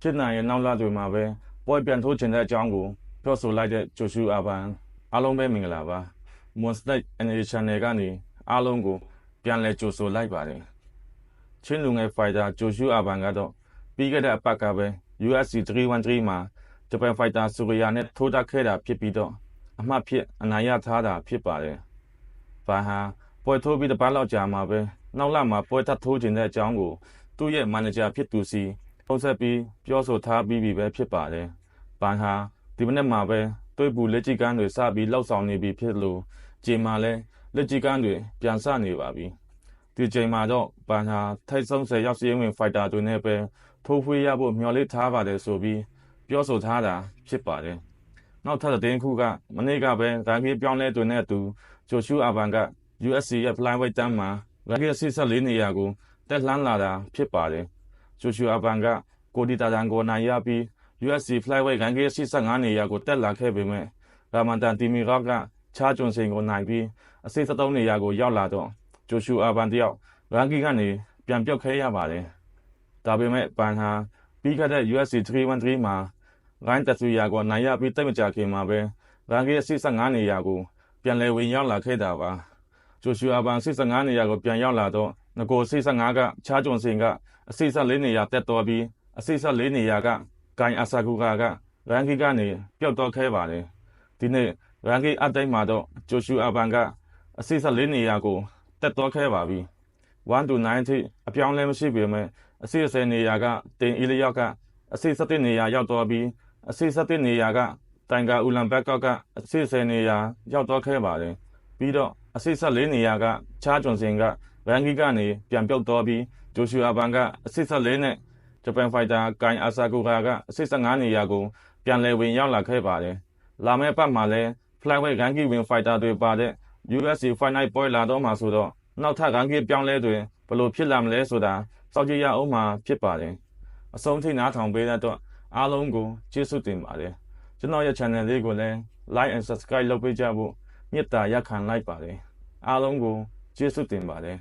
ဖြစ်နိုင်ရဲ့နောက်လတွေမှာပဲပွဲပြန်ထိုးချင်တဲ့အကြောင်းကိုပြောဆိုလိုက်တဲ့ဂျိုရှူအာဘန်အားလုံးပဲမင်္ဂလာပါမွန်စတက် energy channel ကနေအားလုံးကိုပြန်လည်ကြိုဆိုလိုက်ပါတယ်ချင်းလူငယ်ဖိုက်တာဂျိုရှူအာဘန်ကတော့ပြီးခဲ့တဲ့အပတ်ကပဲ UFC 313မှာဂျပန်ဖိုက်တာဆူရီယာနဲ့ထိုးတက်ခဲ့တာဖြစ်ပြီးတော့အမှတ်ဖြစ်အနိုင်ရထားတာဖြစ်ပါတယ်။ဘာဟာပွဲထိုးပြီးတစ်ပတ်လောက်ကြာမှာပဲနောက်လမှာပွဲထပ်ထိုးခြင်းတဲ့အကြောင်းကိုသူ့ရဲ့မန်နေဂျာဖြစ်သူစီ ပုံဆက်ပြီးပြောဆိုထားပြီးပြီပဲဖြစ်ပါတယ်။ဘာဟာဒီမနေ့မှာပဲတွေးပူလက်ချီကန်းတွေစပြီးလှောက်ဆောင်နေပြီဖြစ်လို့ဂျေမာလည်းလက်ချီကန်းတွေပြန်ဆနေပါပြီ။ဒီချိန်မှာတော့ဘာဟာထိုက်ဆုံးဆယ်ရောက်စီးဝင်ဖိုက်တာတွေနဲ့ပဲထိုးဖွေးရဖို့မျှော်လင့်ထားပါတယ်ဆိုပြီးပြောဆိုထားတာဖြစ်ပါတယ်။နောက်ထပ်တဲ့ခုကမနေ့ကပဲဂိုင်းကြီးပြောင်းလဲတွင်တဲ့အတူဂျိုရှူအာဘန်က USC ရဲ့ flyweight တန်းမှာဂိုင်းကြီး64နေရာကိုတက်လှမ်းလာတာဖြစ်ပါတယ်။ ဂျိုရှူအာဘန်ကကိုဒီတာတန်ကိုနိုင်ရပြီး USC flyweight ဂိုင်းကြီး65နေရာကိုတက်လာခဲ့ပေမဲ့ရာမန်တန်တီမီရော့ကချားကျွန်းစင်ကိုနိုင်ပြီးအစိ73နေရာကိုရောက်လာတော့ဂျိုရှူအာဘန်တယောက်ဂိုင်းကြီးကနေပြန်ပြုတ်ခဲရပါတယ်။ဒါပေမဲ့ဘန်ဟာပြီးခဲ့တဲ့ USC 313မှာရိုင်းတက်ဆူယာကိုနိုင်ရပြီးတိတ်မကြခင်မှာပဲရန်ကီရဲ့65နေရာကိုပြန်လည်ဝင်ရောက်လာခဲ့တာပါဂျိုရှူအာဘန်65နေရာကိုပြန်ရောက်လာတော့ ငကို65ကချားဂျွန်စင်ကအစိ74နေရာတက်တော်ပြီးအစိ74နေရာကဂိုင်အဆာကူကာကရန်ကီကနေပျောက်တော့ခဲ့ပါတယ်ဒီနေ့ရန်ကီအတိုင်းမှာတော့ဂျိုရှူအာဘန်ကအစိ74နေရာကိုတက်တော့ခဲ့ပါပြီ1 to 9ထိအပြောင်းလဲမရှိပေမဲ့အစိ10နေရာကတင်အီလျော့ကအစိ17နေရာရောက်တော့ပြီးအစီ17နေရာကတိုင်ဂါအူလန်ဘက်ကော့ကအစီ10နေရာရောက်တော့ခဲ့ပါတယ်ပြီးတော့အစီ14နေရာကချားဂျွန်စင်က ရန်ဂီကနေပြန်ပြုတ်တော့ပြီးဂျိုရှူအာဘန်ကအစီ14နဲ့ဂျပန်ဖိုက်တာဂိုင်အာဆာကူကာကအစီ15နေရာကိုပြန်လည်ဝင်ရောက်လာခဲ့ပါတယ်လာမယ့်ပတ်မှာလဲ flyweight ဂန်ဂီဝင်ဖိုက်တာတွေပါတဲ့ UFC Fight Night ပွဲလာတော့မှာဆိုတော့နောက်ထပ်ဂန်ဂီပြောင်းလဲတွေဘယ်လိုဖြစ်လာမလဲဆိုတာစောင့်ကြည့်ရအောင်မှာဖြစ်ပါတယ်အဆုံးထိနားထောင်ပေးတဲ့အတွက်အားလုံးကိုကျေးဇူးတင်ပါတယ်ကျွန်တော်ရဲ့ channel လေးကိုလည်း like and subscribe လုပ်ပေးကြဖို့မေတ္တာရက်ခံလိုက်ပါတယ်အားလုံးကိုကျေးဇူးတင်ပါတယ်